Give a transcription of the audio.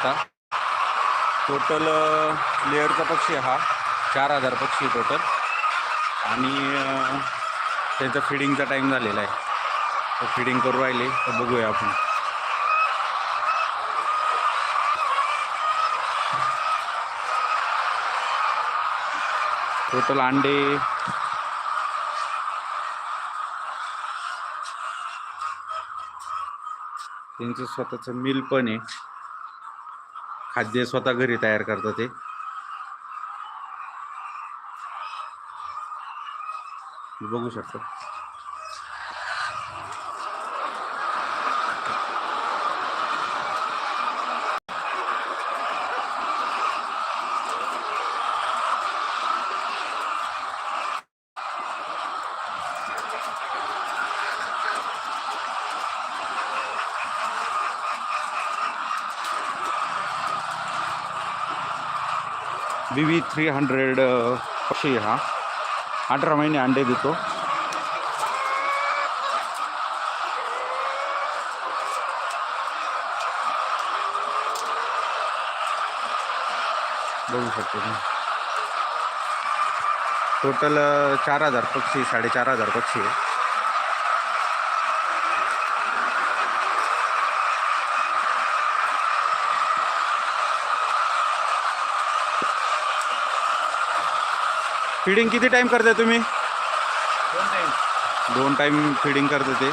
आता. टोटल लेअरचा पक्षी हा. चार हजार पक्षी टोटल आणि त्याचा फिडिंगचा टाईम झालेला आहे. तर फिडिंग करू राहिले तर बघूया आपण. टोटल अंडे. त्यांचं स्वतःचं मिल पण आहे. खाद्य स्वतः घरी तयार करतात ते. बघू शकतो. बी व्ही थ्री हंड्रेड पक्षी हा अठरा महिने अंडे देतो बघू शकतो टोटल चार हजार पक्षी साडेचार हजार पक्षी आहे फिडिंग किती टाईम करता तुम्ही? दोन टाईम फिडिंग करते ते.